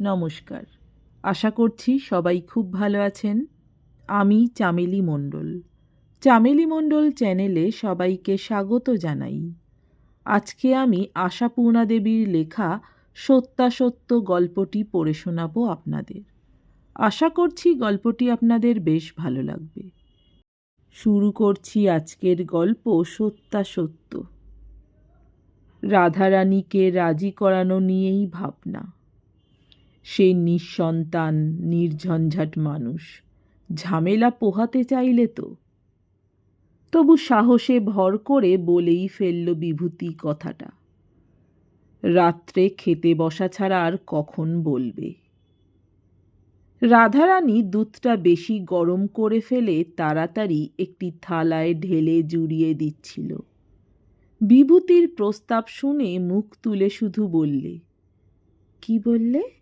নমস্কার। আশা করছি সবাই খুব ভালো আছেন। আমি চামেলি মণ্ডল। চামেলি মণ্ডল চ্যানেলে সবাইকে স্বাগত জানাই। আজকে আমি আশাপূর্ণা দেবীর লেখা সত্যাসত্য গল্পটি পড়ে শোনাবো আপনাদের। আশা করছি গল্পটি আপনাদের বেশ ভালো লাগবে। শুরু করছি আজকের গল্প সত্যাসত্য। রাধারানীকে রাজি করানো নিয়েই ভাবনা। সে নিঃসন্তান, নির্ঝঞ্ঝাট মানুষ। ঝামেলা পোহাতে চাইলে তো। তবু সাহসে ভর করে বলেই ফেলল বিভূতি কথাটা। রাত্রে খেতে বসা ছাড়া আর কখন বলবে? রাধারানী দুধটা বেশি গরম করে ফেলে তাড়াতাড়ি একটি থালায় ঢেলে জুড়িয়ে দিচ্ছিল। বিভূতির প্রস্তাব শুনে মুখ তুলে শুধু বললে, কি বললে?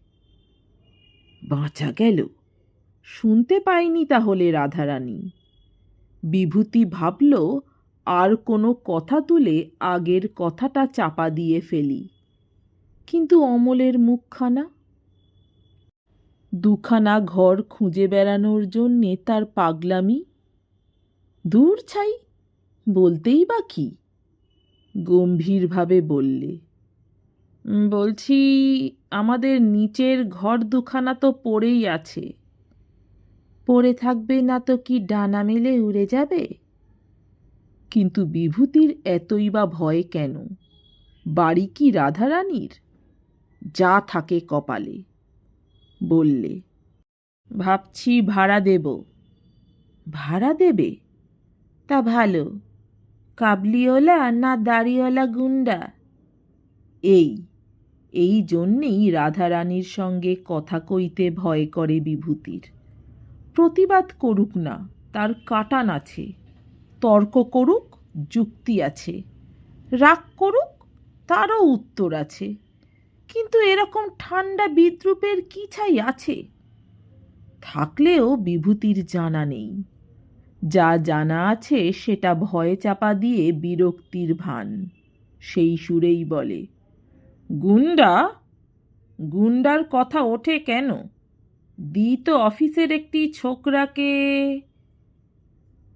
বাঁচা গেল। শুনতে পাইনি তাহলে রাধারানী। বিভূতি ভাবল, আর কোনো কথা তুলে আগের কথাটা চাপা দিয়ে ফেলি। কিন্তু অমলের মুখখানা? দুখানা ঘর খুঁজে বেড়ানোর জন্যে তার পাগলামি? দূর ছাই, বলতেই বা কি? গম্ভীরভাবে বললে, বলছি আমাদের নিচের ঘর দুখানা তো পড়েই আছে। পড়ে থাকবে না তো কি ডানা মেলে উড়ে যাবে? কিন্তু বিভূতির এতই বা ভয় কেন? বাড়ি কি রাধারানীর? যা থাকে কপালে, বললে। ভাবছি ভাড়া দেব। ভাড়া দেবে? তা ভালো। কাবলিওলা না দাড়িওয়ালা গুন্ডা এই এই জন্যেই রাধারানীর সঙ্গে কথা কইতে ভয় করে বিভূতির। প্রতিবাদ করুক না, তার কাটান আছে, তর্ক করুক, যুক্তি আছে, রাগ করুক, তারও উত্তর আছে। কিন্তু এরকম ঠান্ডা বিদ্রুপের কি ছাই আছে? থাকলেও বিভূতির জানা নেই। যা জানা আছে সেটা ভয়ে চাপা দিয়ে বিরক্তির ভান, সেই সুরেই বলে গুন্ডা? গুন্ডার কথা ওঠে কেন? দি তো অফিসের একটি ছোকরাকে।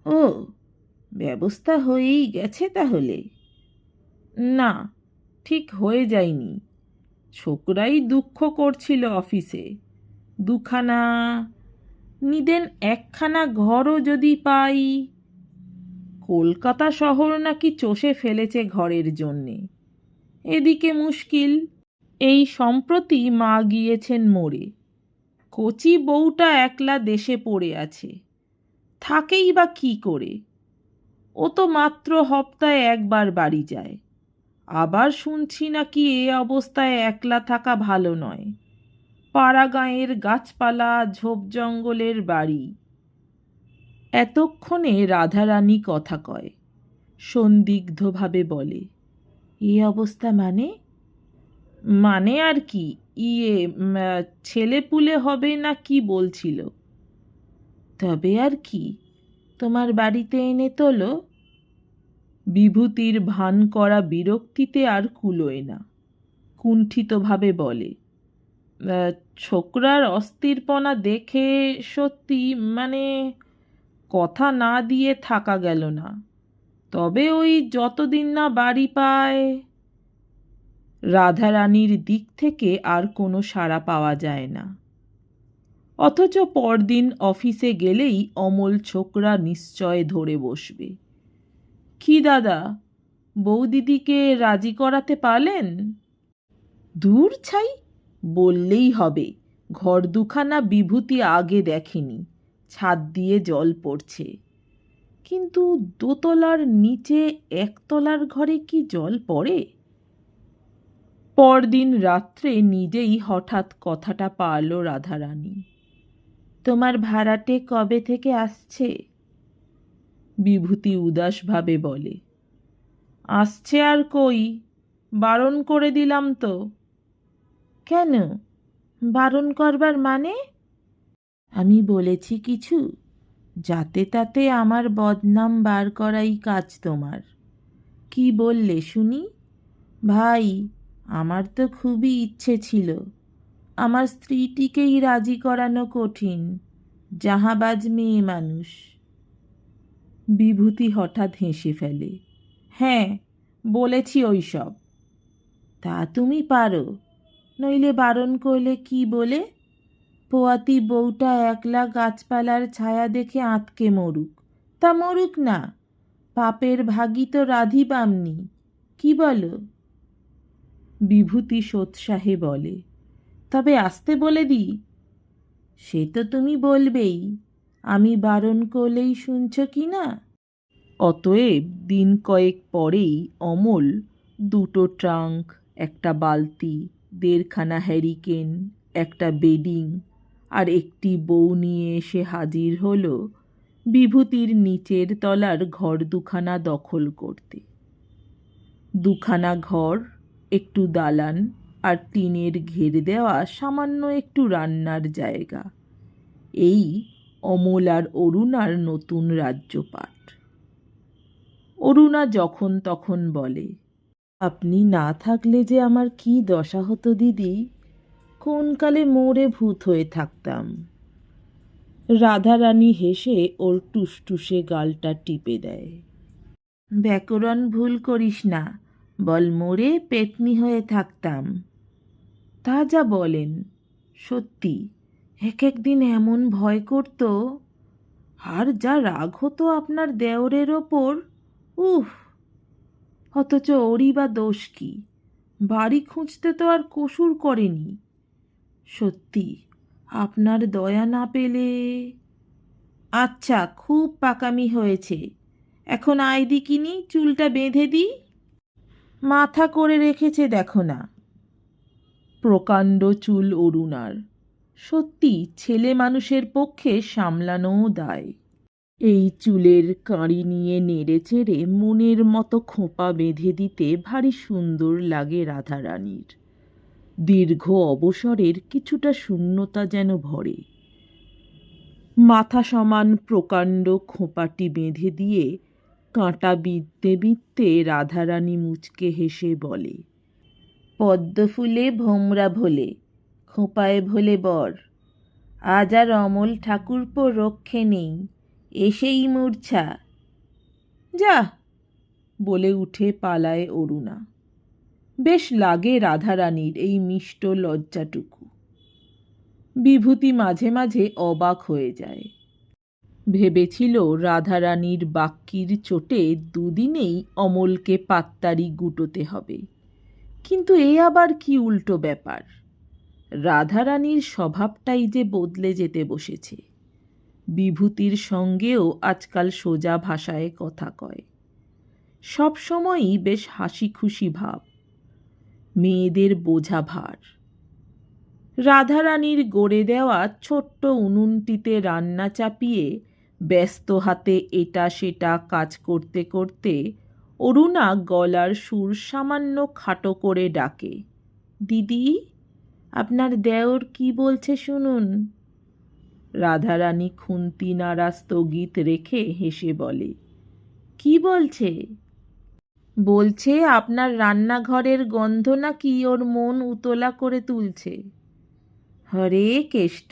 ও, ব্যবস্থা হয়েই গেছে তাহলে? না, ঠিক হয়ে যায়নি। ছোকরাই দুঃখ করছিল অফিসে। দুখানা, নিদেন একখানা ঘরও যদি পাই। কলকাতা শহর নাকি চষে ফেলেছে ঘরের জন্যে। এদিকে মুশকিল, এই সম্প্রতি মা গিয়েছেন মোড়ে। কচি বউটা একলা দেশে পড়ে আছে। থাকেই বা কি করে? ও তো মাত্র হপ্তায় একবার বাড়ি যায়। আবার শুনছি নাকি এ অবস্থায় একলা থাকা ভালো নয়। পাড়া গাঁয়ের গাছপালা, ঝোপ জঙ্গলের বাড়ি। এতক্ষণে রাধারানী কথা কয়, সন্দিগ্ধভাবে বলে। এ অবস্থা মানে? মানে আর কি? ইয়ে উম, আহ, ছেলেপুলে হবে না কি বলছিল? তবে আর কি? তোমার বাড়িতে এনে তোলো। বিভূতির ভান করা বিরক্তিতে আর কুলোয় না। কুণ্ঠিতভাবে বলে ছোকরার অস্থিরপনা দেখে সত্যি মানে কথা না দিয়ে থাকা গেল না। তবে ওই যতদিন না বাড়ি পায়। রাধারানীর দিক থেকে আর কোনো সাড়া পাওয়া যায় না। অথচ পরদিন অফিসে গেলেই অমল ছোকরা নিশ্চয় ধরে বসবে। কি দাদা, বৌদিদিকে রাজি করাতে পারলেন? দূর ছাই, বললেই হবে, ঘর দুখানা বিভূতি আগে দেখেনি, ছাদ দিয়ে জল পড়ছে। কিন্তু দোতলার নিচে একতলার ঘরে কি জল পড়ে? পরদিন রাত্রে নিজেই হঠাৎ কথাটা পারল রাধারানী। তোমার ভাড়াটে কবে থেকে আসছে? বিভূতি উদাসভাবে বলে। আসছে আর কই? বারণ করে দিলাম তো। কেন? বারণ করবার মানে? আমি বলেছি কিছু। যাতে তাতে আমার বদনাম বার করাই কাজ তোমার। কি বললে শুনি? ভাই, আমার তো খুবই ইচ্ছে ছিল। আমার স্ত্রীটিকেই রাজি করানো কঠিন, জাহাবাজ মেয়ে মানুষ। বিভূতি হঠাৎ হেসে ফেলে। হ্যাঁ বলেছি ওইসব। তা তুমি পারো, নইলে বারণ করলে কি বলে? পোয়াতি বউটা একলা গাছপালার ছায়া দেখে আঁতকে মরুক। তা মরুক না। পাপের ভাগি তো রাধি পামনি কি বলো? বিভূতি সোৎসাহে বলে, তবে আসতে বলে দিই সে তো তুমি বলবেই, আমি বারণ করলেই শুনছ কি না? অতএব দিন কয়েক পরেই অমল দুটো ট্রাঙ্ক, একটা বালতি, দেড়খানা হ্যারিকেন, একটা বেডিং আর একটি বউ নিয়ে এসে হাজির হল বিভূতির নিচের তলার ঘর দুখানা দখল করতে। দুখানা ঘর, একটু দালান আর টিনের ঘের দেওয়া সামান্য একটু রান্নার জায়গা। এই অমল আর অরুণার নতুন রাজ্যপাট। অরুণা যখন তখন বলে, আপনি না থাকলে যে আমার কি দশা হতো দিদি? কোনকালে মোড়ে ভূত হয়ে থাকতাম। রাধারানী হেসে ওর টুসটুসে গালটা টিপে দেয়। ব্যাকরণ ভুল করিস না, বল মোড়ে পেতনি হয়ে থাকতাম। তা যা বলেন, সত্যি এক একদিন এমন ভয় করত। আর যা রাগ হতো আপনার দেওরের ওপর উফ অথচ ওরই বা দোষ কি? বাড়ি খুঁজতে তো আর কসুর করেনি। সত্যি, আপনার দয়া না পেলে? আচ্ছা খুব পাকামি হয়েছে। এখন আয় দিকিনি চুলটা বেঁধে দিই। মাথা করে রেখেছে দেখো না। প্রকাণ্ড চুল অরুণার। সত্যি, ছেলে মানুষের পক্ষে সামলানোও দায়। এই চুলের কাঁড়ি নিয়ে নেড়ে চেড়ে মনের মতো খোঁপা বেঁধে দিতে ভারী সুন্দর লাগে রাধারানীর। দীর্ঘ অবসরের কিছুটা শূন্যতা যেন ভরে। মাথা সমান প্রকাণ্ড খোঁপাটি বেঁধে দিয়ে কাঁটা বিদ্তে বিদ্তে রাধারানী মুচকে হেসে বলে, পদ্ম ফুলে ভোমরা ভোলে, খোঁপায় ভোলে বর। আজ আর অমল ঠাকুরপো রক্ষে নেই, এসেই মূর্ছা। যা! বলে উঠে পালায় অরুণা। বেশ লাগে রাধারানীর এই মিষ্ট লজ্জাটুকু। বিভূতি মাঝে মাঝে অবাক হয়ে যায়। ভেবেছিল রাধারানীর বাক্যির চোটে দুদিনেই অমলকে পাত্তারি গুটোতে হবে। কিন্তু এ আবার কি উল্টো ব্যাপার? রাধারানীর স্বভাবটাই যে বদলে যেতে বসেছে। বিভূতির সঙ্গেও আজকাল সোজা ভাষায় কথা কয়। সব সময়ই বেশ হাসি খুশি ভাব। মেয়েদের বোঝা ভার রাধারানীর গড়ে দেওয়া ছোট্ট উনুনটিতে রান্না চাপিয়ে ব্যস্ত হাতে এটা সেটা কাজ করতে করতে অরুণা গলার সুর সামান্য খাটো করে ডাকে, দিদি, আপনার দেওর কি বলছে শুনুন? রাধারানী খুন্তি নাড়া স্থগিত রেখে হেসে বলে, কি বলছে? বলছে, আপনার রান্নাঘরের গন্ধ নাকি ওর মন উতলা করে তুলছে? হরে কেষ্ট,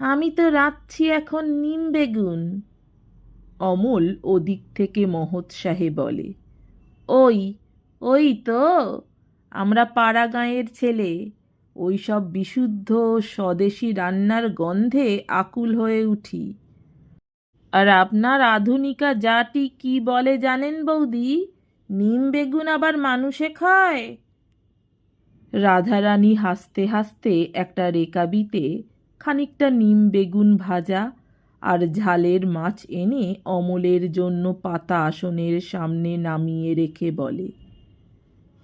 আমি তো রাঁধছি এখন নিম বেগুন। অমল ওদিক থেকে মহোৎসাহে বলে, ওই ওই তো, আমরা পাড়া গাঁয়ের ছেলে। ওই সব বিশুদ্ধ স্বদেশি রান্নার গন্ধে আকুল হয়ে উঠি। আর আপনার আধুনিকা জাটি কি বলে জানেন বৌদি? নিম বেগুন আবার মানুষে খায়? রাধারানী হাসতে হাসতে একটা রেকাবিতে খানিকটা নিম বেগুন ভাজা আর ঝালের মাছ এনে অমলের জন্য পাতা আসনের সামনে নামিয়ে রেখে বলে,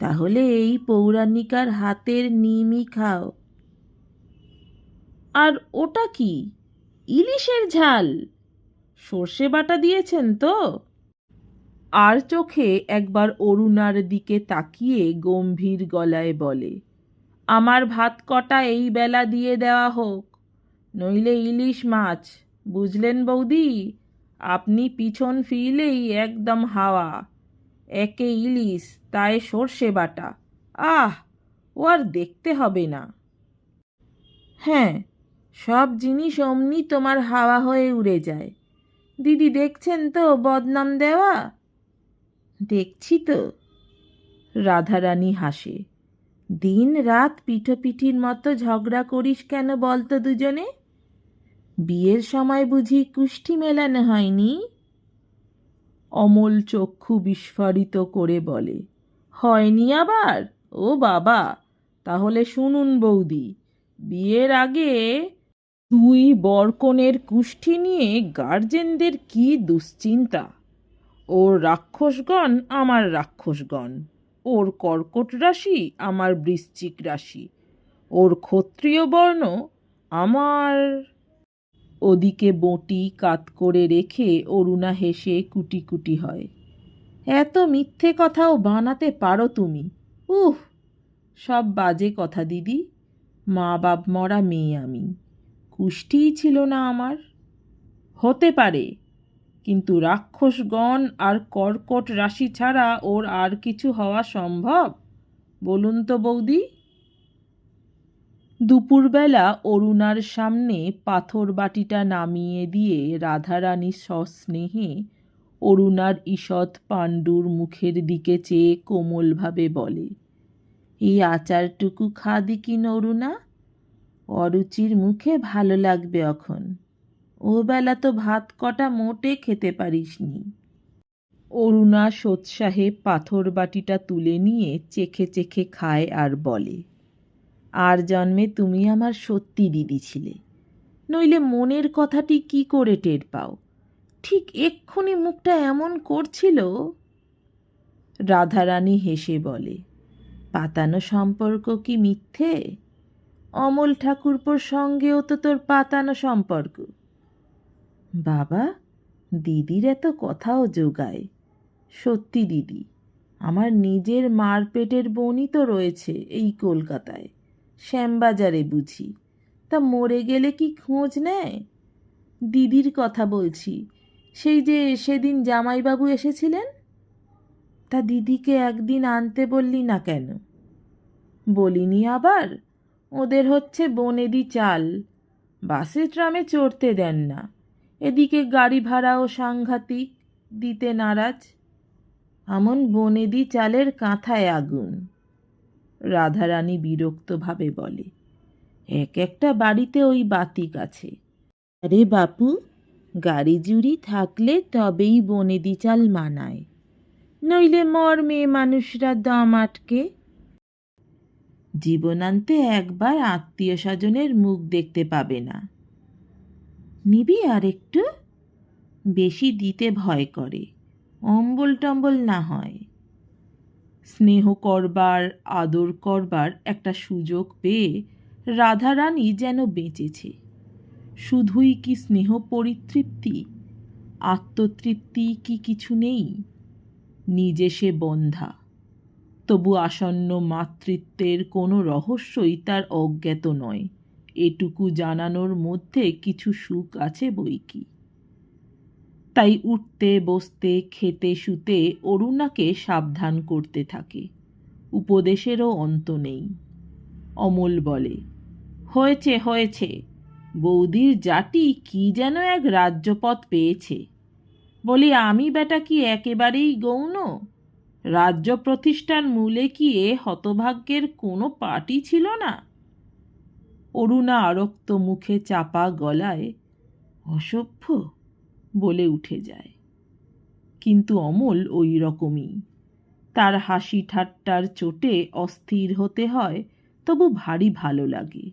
তাহলে এই পৌরাণিকার হাতের নিমই খাও। আর ওটা কি? ইলিশের ঝাল? সর্ষে বাটা দিয়েছেন তো? আর চোখে একবার অরুণার দিকে তাকিয়ে গম্ভীর গলায় বলে, আমার ভাত কটা এই বেলা দিয়ে দেওয়া হোক। নইলে ইলিশ মাছ, বুঝলেন বৌদি? আপনি পিছন ফিরলেই একদম হাওয়া। একে ইলিশ, তাই সর্ষে বাটা। আহ, ও আর দেখতে হবে না। হ্যাঁ সব জিনিস অমনি তোমার হাওয়া হয়ে উড়ে যায়। দিদি দেখছেন তো বদনাম দেওয়া? দেখছি তো। রাধারানী হাসে। দিন রাত পিঠোপিঠির মতো ঝগড়া করিস কেন বলতো দুজনে? বিয়ের সময় বুঝি কুষ্টি মেলানো হয়নি? অমল চক্ষু বিস্ফারিত করে বলে, হয়নি আবার? ও বাবা, তাহলে শুনুন বৌদি, বিয়ের আগে দুই বরকনের কুষ্ঠি নিয়ে গার্জেনদের কি দুশ্চিন্তা? ওর রাক্ষসগণ আমার রাক্ষসগণ। ওর কর্কট রাশি আমার বৃশ্চিক রাশি। ওর ক্ষত্রিয় বর্ণ আমার। ওদিকে বঁটি কাত করে রেখে অরুণা হেসে কুটি কুটি হয়। এত মিথ্যে কথাও বানাতে পারো তুমি। উহ, সব বাজে কথা দিদি। মা বাপ মরা মেয়ে আমি। কুষ্টিই ছিল না আমার। হতে পারে কিন্তু রাক্ষসগণ আর কর্কট রাশি ছাড়া ওর আর কিছু হওয়া সম্ভব? বলুন তো বৌদি। দুপুরবেলা অরুণার সামনে পাথর বাটিটা নামিয়ে দিয়ে রাধারানী সস্নেহে অরুণার ঈষৎ পাণ্ডুর মুখের দিকে চেয়ে কোমলভাবে বলে এই আচারটুকু খা দিকি অরুণা অরুচির মুখে ভালো লাগবে এখন। ও বেলা তো ভাত কটা মোটে খেতে পারিসনি। অরুণা সোৎসাহে পাথর বাটিটা তুলে নিয়ে চেখে চেখে খায় আর বলে, আর জন্মে তুমি আমার সত্যি দিদি ছিলে। নইলে মনের কথাটি কি করে টের পাও? ঠিক এক্ষুনি মুখটা এমন করছিল? রাধারানী হেসে বলে, পাতানো সম্পর্ক কি মিথ্যে? অমল ঠাকুরপোর সঙ্গেও তো তোর পাতানো সম্পর্ক। বাবা, দিদির এত কথাও যোগায়। সত্যি দিদি, আমার নিজের মার পেটের বোনই তো রয়েছে এই কলকাতায়। শ্যামবাজারে বুঝি, তা মরে গেলে কি খোঁজ নেয়? দিদির কথা বলছি, সেই যে সেদিন জামাইবাবু এসেছিলেন? তা দিদিকে একদিন আনতে বললি না কেন? বলিনি আবার, ওদের হচ্ছে বনেদি চাল, বাসে ট্রামে চড়তে দেন না। এদিকে গাড়ি ভাড়াও সাংঘাতিক দিতে নারাজ। আমন বনেদি চালের কাঁথায় আগুন। রাধারানী বিরক্তভাবে বলে, এক একটা বাড়িতে ওই বাতিক আছে। আরে বাপু, গাড়ি জুড়ি থাকলে তবেই বনেদি চাল মানায়। নইলে মর মেয়ে মানুষরা দম আটকে। জীবনান্তে একবার আত্মীয় স্বজনের মুখ দেখতে পাবে না। নিবি আর একটু বেশি দিতে ভয় করে। অম্বল টম্বল না হয়। স্নেহ করবার, আদর করবার একটা সুযোগ পেয়ে রাধারানী যেন বেঁচেছে। শুধুই কি স্নেহ পরিতৃপ্তি? আত্মতৃপ্তি কি কিছু নেই? নিজে সে বন্ধা। তবু আসন্ন মাতৃত্বের কোনো রহস্যই তার অজ্ঞাত নয়। এটুকু জানানোর মধ্যে কিছু সুখ আছে বই কি? তাই উঠতে, বসতে, খেতে, শুতে অরুণাকে সাবধান করতে থাকে। উপদেশেরও অন্ত নেই। অমল বলে, হয়েছে হয়েছে। বৌদির জাতি কি যেন এক রাজ্যপথ পেয়েছে। বলি, আমি বেটা কি একেবারেই গৌণ? রাজ্য প্রতিষ্ঠার মূলে কি এ হতভাগ্যের কোনো পার্টি ছিল না? অরুণা আরক্ত মুখে চাপা গলায়, অসভ্য, বলে উঠে যায়। কিন্তু অমল ওই রকমই। তার হাসি ঠাট্টার চোটে অস্থির হতে হয়, তবু ভারী ভালো লাগে।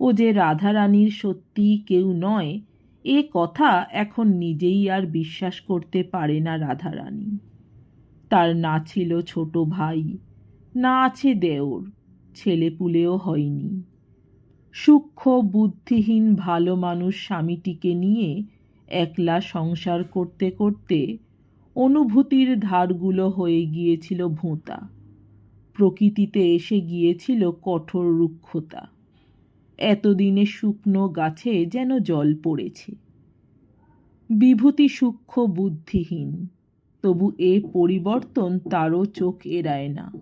ও যে রাধারানীর সত্যি কেউ নয়, এ কথা এখন নিজেই আর বিশ্বাস করতে পারে না রাধারানী। তার না ছিল ছোট ভাই, না আছে দেওর, ছেলেপুলেও হয়নি। সূক্ষ্ম, বুদ্ধিহীন, ভালো মানুষ স্বামীটিকে নিয়ে একলা সংসার করতে করতে অনুভূতির ধারগুলো হয়ে গিয়েছিল ভোঁতা। প্রকৃতিতে এসে গিয়েছিল কঠোর রুক্ষতা। এতদিনে শুকনো গাছে যেন জল পড়েছে। বিভূতি সূক্ষ্ম, বুদ্ধিহীন, তবু এ পরিবর্তন তারও চোখ এড়ায় না।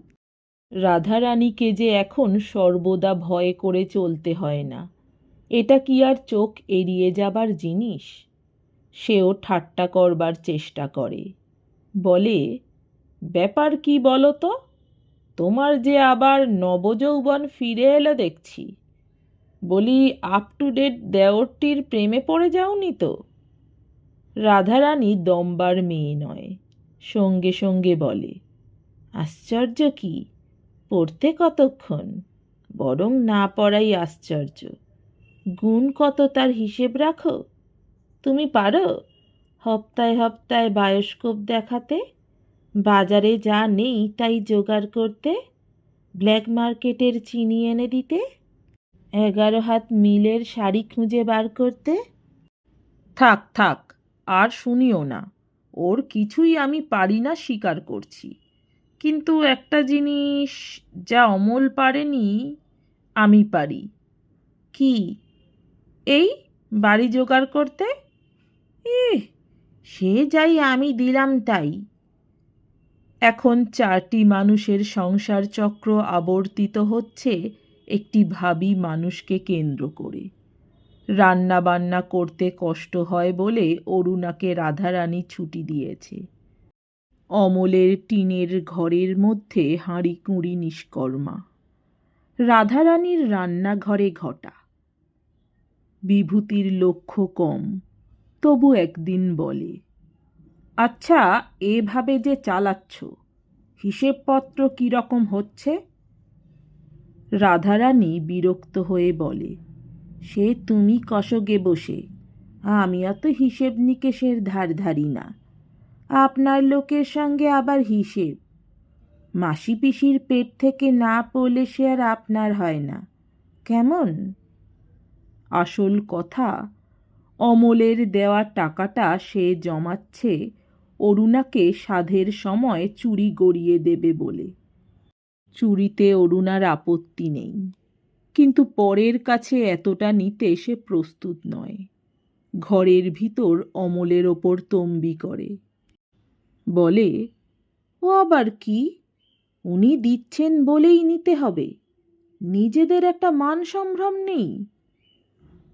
রাধারানীকে যে এখন সর্বদা ভয় করে চলতে হয় না, এটা কি আর চোখ এড়িয়ে যাবার জিনিস? সেও ঠাট্টা করবার চেষ্টা করে। বলে, ব্যাপার কি বলো তো তোমার যে আবার নবযৌবন ফিরে এলো দেখছি। বলি আপ টু ডেট দেওরটির প্রেমে পড়ে যাওনি তো? রাধারানী দম্বার মেয়ে নয়, সঙ্গে সঙ্গে বলে, আশ্চর্য কি? পড়তে কতক্ষণ? বরং না পড়াই আশ্চর্য। গুণ কত তার হিসেব রাখো? তুমি পারো? হপ্তায় হপ্তায় বায়োস্কোপ দেখাতে? বাজারে যা নেই তাই জোগাড় করতে? ব্ল্যাক মার্কেটের চিনি এনে দিতে? এগারো হাত মিলের শাড়ি খুঁজে বার করতে? থাক থাক, আর শুনিও না। ওর কিছুই আমি পারি না স্বীকার করছি। কিন্তু একটা জিনিস যা অমল পারেনি, আমি পারি। কি? এই বাড়ি জোগাড় করতে? এ সে যাই আমি দিলাম তাই। এখন চারটি মানুষের সংসার চক্র আবর্তিত হচ্ছে একটি ভাবী মানুষকে কেন্দ্র করে। রান্না বান্না করতে কষ্ট হয় বলে অরুণাকে রাধারানী ছুটি দিয়েছে। অমলের টিনের ঘরের মধ্যে হাঁড়ি কুঁড়ি নিষ্কর্মা। রাধারানীর রান্নাঘরে ঘটা। বিভূতির লক্ষ্য কম, তবু একদিন বলে আচ্ছা এভাবে যে চালাচ্ছ, হিসেবপত্র কীরকম হচ্ছে? রাধারানী বিরক্ত হয়ে বলে, সে তুমি কষগে বসে, আমি অত হিসেব নিকেশের ধার ধারি না। আপনার লোকের সঙ্গে আবার হিসেব। মাসি পিসির পেট থেকে না পড়লে সে আর আপনার হয় না। কেমন? আসল কথা, অমলের দেওয়া টাকাটা সে জমাচ্ছে অরুণাকে সাধের সময় চুরি গড়িয়ে দেবে বলে। চুরিতে অরুণার আপত্তি নেই। কিন্তু পরের কাছে এতটা নিতে সে প্রস্তুত নয়। ঘরের ভিতর অমলের ওপর তম্বি করে। বলে, ও আবার কি? উনি দিচ্ছেন বলেই নিতে হবে। নিজেদের একটা মান সম্ভ্রম নেই।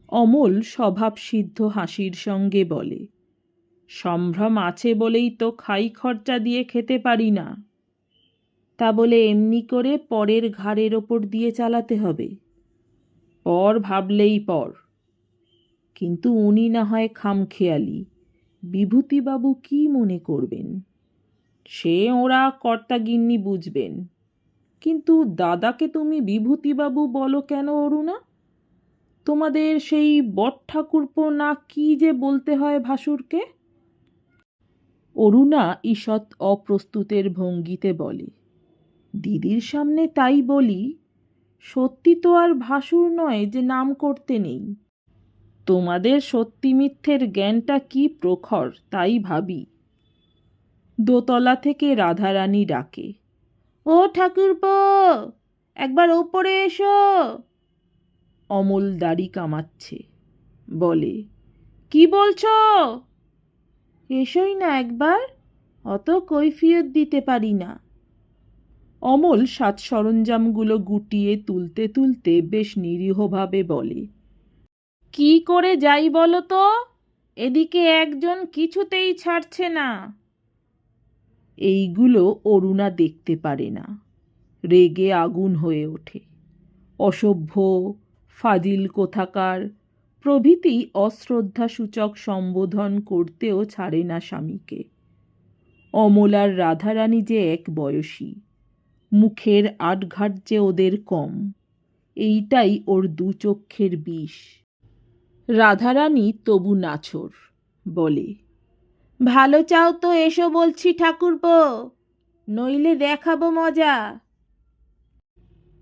অমল স্বভাবসিদ্ধ হাসির সঙ্গে বলে, সম্ভ্রম আছে বলেই তো খাই খরচা দিয়ে খেতে পারি না। তা বলে এমনি করে পরের ঘাড়ের ওপর দিয়ে চালাতে হবে। পর ভাবলেই পর। কিন্তু উনি না হয় খামখেয়ালি। বিভূতিবাবু কি মনে করবেন? সে ওরা কর্তাগিন্নি বুঝবেন। কিন্তু দাদাকে তুমি বিভূতিবাবু বলো কেন অরুণা? তোমাদের সেই বট ঠাকুরপো না কি যে বলতে হয় ভাসুরকে? অরুণা ঈষৎ অপ্রস্তুতের ভঙ্গিতে বলে, দিদির সামনে তাই বলি, সত্যি তো আর ভাসুর নয় যে নাম করতে নেই। তোমাদের সত্যি মিথ্যের জ্ঞানটা কি প্রখর, তাই ভাবি। দোতলা থেকে রাধারানী ডাকে, ও ঠাকুরপো, একবার ওপরে এসো। অমল দাড়ি কামাচ্ছে, বলে, কি বলছ? এসোই না একবার, অত কৈফিয়ত দিতে পারি না। অমল সাত সরঞ্জামগুলো গুটিয়ে তুলতে তুলতে বেশ নিরীহভাবে বলে কি করে যাই বলো তো? এদিকে একজন কিছুতেই ছাড়ছে না। এইগুলো অরুণা দেখতে পারে না। রেগে আগুন হয়ে ওঠে। অসভ্য, ফাজিল কোথাকার, প্রভৃতি অশ্রদ্ধাসূচক সম্বোধন করতেও ছাড়ে না স্বামীকে। অমলার রাধারানী যে এক বয়সী, মুখের আটঘাট যে ওদের কম। এইটাই ওর দু চক্ষের বিষ। রাধারানী তবু নাছর বলে, ভালো চাও তো এসো বলছি ঠাকুরপো, নইলে দেখাবো মজা।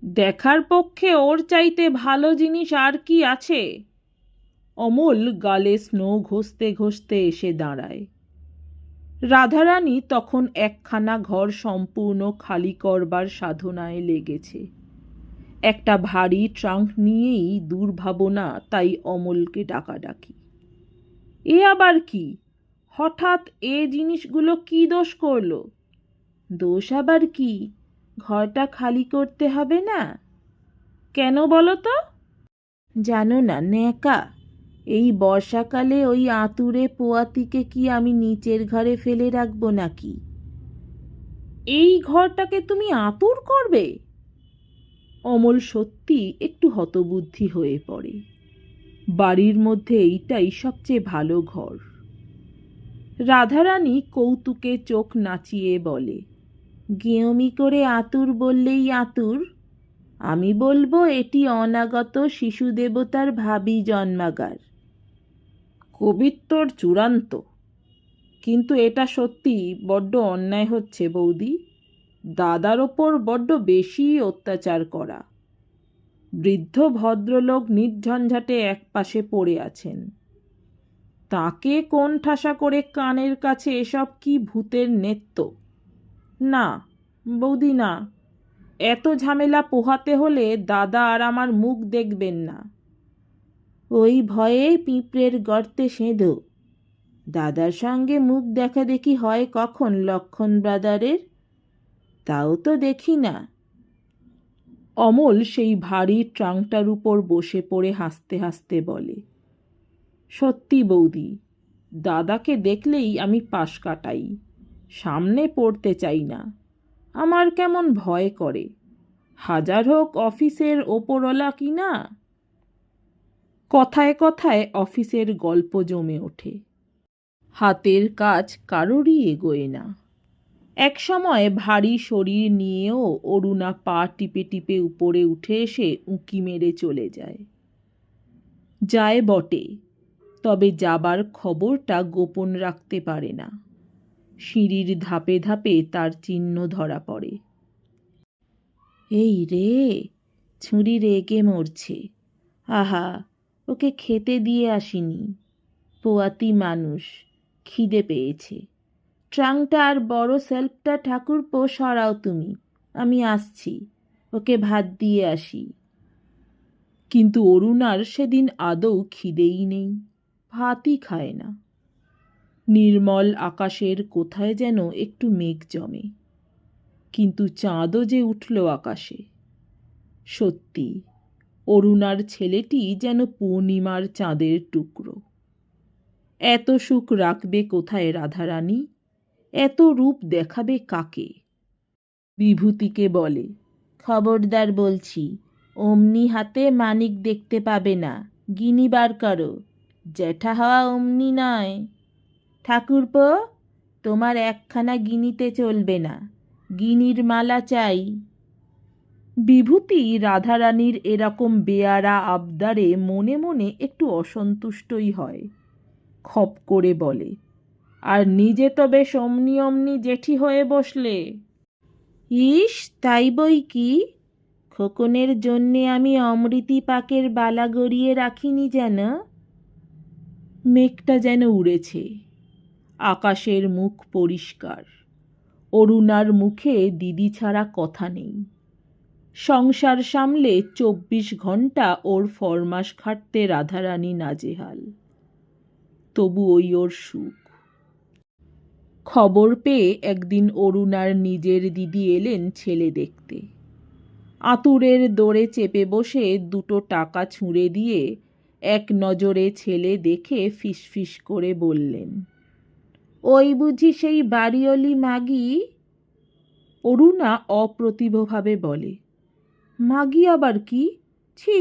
দেখার পক্ষে ওর চাইতে ভালো জিনিস আর কি আছে? অমল গালে স্নো ঘষতে ঘষতে এসে দাঁড়ায়। রাধারানী তখন একখানা ঘর সম্পূর্ণ খালি করবার সাধনায় লেগেছে। একটা ভারী ট্রাঙ্ক নিয়েই দুর্ভাবনা, তাই অমলকে ডাকাডাকি। এ আবার কি? হঠাৎ এ জিনিসগুলো কি দোষ করল? দোষ আবার কি? ঘরটা খালি করতে হবে না? কেন বলো তো? জানো না, ন্যাকা। এই বর্ষাকালে ওই আতুরে পোয়াতিকে কি আমি নিচের ঘরে ফেলে রাখব নাকি? এই ঘরটাকে তুমি আতুর করবে? অমল সত্যি একটু হতবুদ্ধি হয়ে পড়ে। বাড়ির মধ্যে এইটাই সবচেয়ে ভালো ঘর। রাধারানী কৌতুকে চোখ নাচিয়ে বলে গেঁয়মি করে আতুর বললেই আতুর। আমি বলব এটি অনাগত শিশু দেবতার ভাবি জন্মাগার। কবিত্বর চূড়ান্ত। কিন্তু এটা সত্যি বড্ড অন্যায় হচ্ছে বৌদি। দাদার ওপর বড্ড বেশি অত্যাচার করা। বৃদ্ধ ভদ্রলোক নির্ঝঞ্ঝাটে একপাশে পড়ে আছেন। তাকে কোন ঠাসা করে কানের কাছে এসব কি ভূতের নেত্য? না, বৌদি না। এত ঝামেলা পোহাতে হলে দাদা আর আমার মুখ দেখবেন না। ওই ভয়ে পিঁপড়ের গর্তে সেঁধো দাদার সঙ্গে মুখ দেখা দেখি হয় কখন লক্ষণ ব্রাদারের? তাও তো দেখি না। অমল সেই ভারী ট্রাঙ্কটার উপর বসে পড়ে হাসতে হাসতে বলে, সত্যি বৌদি, দাদাকে দেখলেই আমি পাশ কাটাই, সামনে পড়তে চাই না। আমার কেমন ভয় করে, হাজার হোক অফিসের ওপরওয়ালা কি না? কথায় কথায় অফিসের গল্প জমে ওঠে। হাতের কাজ কারোরই এগোয় না। এক সময় ভারী শরীর নিয়েও অরুণা পা টিপে টিপে উপরে উঠে এসে উঁকি মেরে চলে যায়। যায় বটে, তবে যাবার খবরটা গোপন রাখতে পারে না। সিঁড়ির ধাপে ধাপে তার চিহ্ন ধরা পড়ে। এই রে, ছুরি রেগে মরছে। আহা, ওকে খেতে দিয়ে আসিনি। পোয়াতি মানুষ, খিদে পেয়েছে। ট্রাঙ্কটা আর বড় সেলফটা ঠাকুরপো, সরাও তুমি। আমি আসছি। ওকে ভাত দিয়ে আসি। কিন্তু অরুণার সেদিন আদৌ খিদেই নেই। ভাতই খায় না। নির্মল আকাশের কোথায় যেন একটু মেঘ জমে। কিন্তু চাঁদও যে উঠল আকাশে। সত্যি অরুণার ছেলেটি যেন পূর্ণিমার চাঁদের টুকরো। এত সুখ রাখবে কোথায় রাধারানী? এত রূপ দেখাবে কাকে? বিভূতিকে বলে, খবরদার বলছি, অমনি হাতে মানিক দেখতে পাবে না গিনি বার করো, জ্যাঠা হওয়া অমনি নয়। ঠাকুরপো, তোমার একখানা গিনিতে চলবে না, গিনির মালা চাই। বিভূতি রাধারানীর এরকম বেয়ারা আবদারে মনে মনে একটু অসন্তুষ্টই হয়, খপ করে বলে আর নিজে তো বেশ অমনি অমনি জেঠি হয়ে বসলে। ইস তাই বই কি? খোকনের জন্যে আমি অমৃতি পাকের বালা গড়িয়ে রাখিনি যেন। মেঘটা যেন উড়েছে। আকাশের মুখ পরিষ্কার। অরুণার মুখে দিদি ছাড়া কথা নেই। সংসার সামলে চব্বিশ ঘণ্টা ওর ফরমাস খাটতে রাধারানী নাজেহাল। তবু ওই ওর সুখ। খবর পেয়ে একদিন অরুণার নিজের দিদি এলেন ছেলে দেখতে। আতুরের দোরে চেপে বসে দুটো টাকা ছুঁড়ে দিয়ে এক নজরে ছেলে দেখে ফিসফিস করে বললেন, ওই বুঝি সেই বাড়িওলি মাগি? অরুণা অপ্রতিভভাবে বলে, মাগি আবার কি? ছি,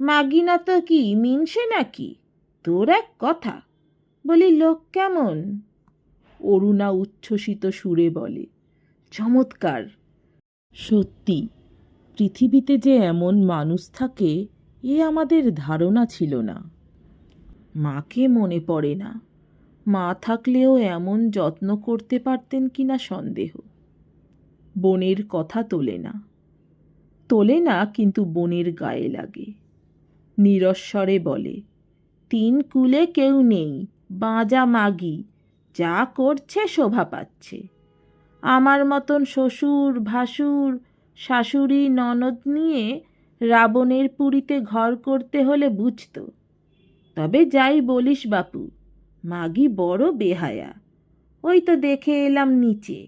মাগি না তো কি, মিনসে নাকি তোর এক কথা, বলি লোক কেমন? অরুণা উচ্ছ্বসিত সুরে বলে, চমৎকার। সত্যি, পৃথিবীতে যে এমন মানুষ থাকে, এ আমাদের ধারণা ছিল না। মাকে মনে পড়ে না। মা থাকলেও এমন যত্ন করতে পারতেন কি না সন্দেহ। বোনের কথা তোলে না। তোলে না, কিন্তু বোনের গায়ে লাগে। নিরস্বরে বলে, তিন কুলে কেউ নেই, বাঁজা মাগি যা করছে শোভা পাচ্ছে। আমার মতন শ্বশুর, ভাসুর, শাশুড়ি, ননদ নিয়ে রাবণের পুরীতে ঘর করতে হলে বুঝত। তবে যাই বলিস বাপু, মাগি বড় বেহায়া। ওই তো দেখে এলাম নিচে,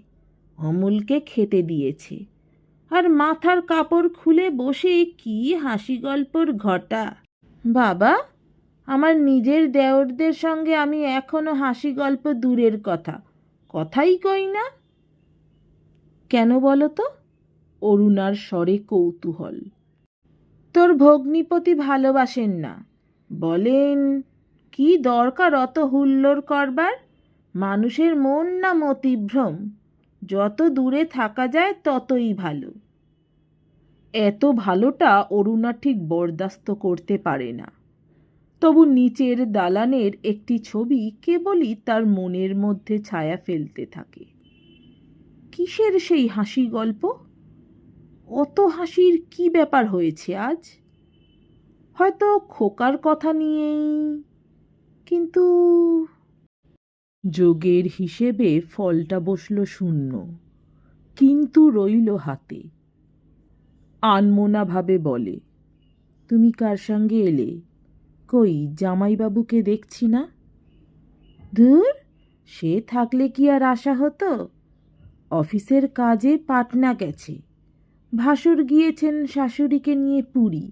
অমলকে খেতে দিয়েছে। আর মাথার কাপড় খুলে বসে কি হাসি গল্পর ঘটা। বাবা আমার নিজের দেওরদের সঙ্গে আমি এখনও হাসি গল্প দূরের কথা। কথাই কই না? কেন বলো তো? অরুণার স্বরে কৌতূহল। তোর ভগ্নিপতি ভালোবাসেন না। বলেন, কি দরকার অত হুল্লোড় করবার? মানুষের মন না মতিভ্রম। যত দূরে থাকা যায় ততই ভালো। এত ভালোটা অরুণা ঠিক বরদাস্ত করতে পারে না। তবু নিচের দালানের একটি ছবি কেবলই তার মনের মধ্যে ছায়া ফেলতে থাকে। কিসের সেই হাসি গল্প? অত হাসির কি ব্যাপার হয়েছে আজ? হয়তো খোকার কথা নিয়েই, কিন্তু যোগের হিসেবে ফলটা বসল শূন্য, কিন্তু রইল হাতে। আনমোনাভাবে বলে, তুমি কার সঙ্গে এলে? কই জামাইবাবুকে দেখছি না? ধুর, সে থাকলে কি আর আশা হতো? অফিসের কাজে পাটনা গেছে। ভাসুর গিয়েছেন শাশুড়িকে নিয়ে পুরী।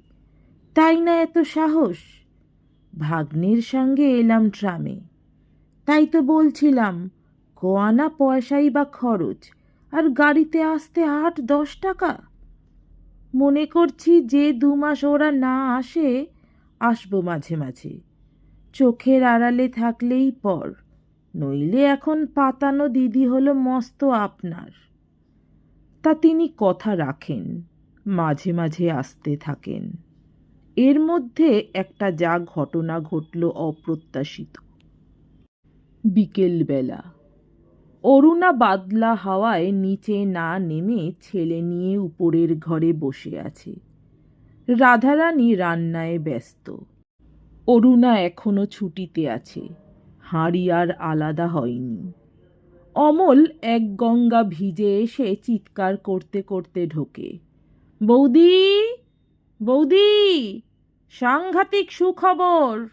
তাই না এত সাহস? ভাগ্নের সঙ্গে এলাম ট্রামে। তাই তো বলছিলাম, কোয়ানা পয়সাই বা খরচ, আর গাড়িতে আসতে আট দশ টাকা। মনে করছি যে দু মাস ওরা না আসে আসব মাঝে মাঝে। চোখের আড়ালে থাকলেই পর, নইলে এখন পাতানো দিদি হলো মস্ত আপনার। তা তিনি কথা রাখেন, মাঝে মাঝে আসতে থাকেন। এর মধ্যে একটা যা ঘটনা ঘটল অপ্রত্যাশিত। বিকেলবেলা, অরুণা বাদলা হাওয়ায় নিচে না নেমে ছেলে নিয়ে উপরের ঘরে বসে আছে। রাধারানী রান্নায় ব্যস্ত। অরুণা এখনও ছুটিতে আছে, হাঁড়ি আর আলাদা হয়নি। অমল এক গঙ্গা ভিজে এসে চিৎকার করতে করতে ঢোকে। বৌদি বৌদি, সাংঘাতিক সুখবর।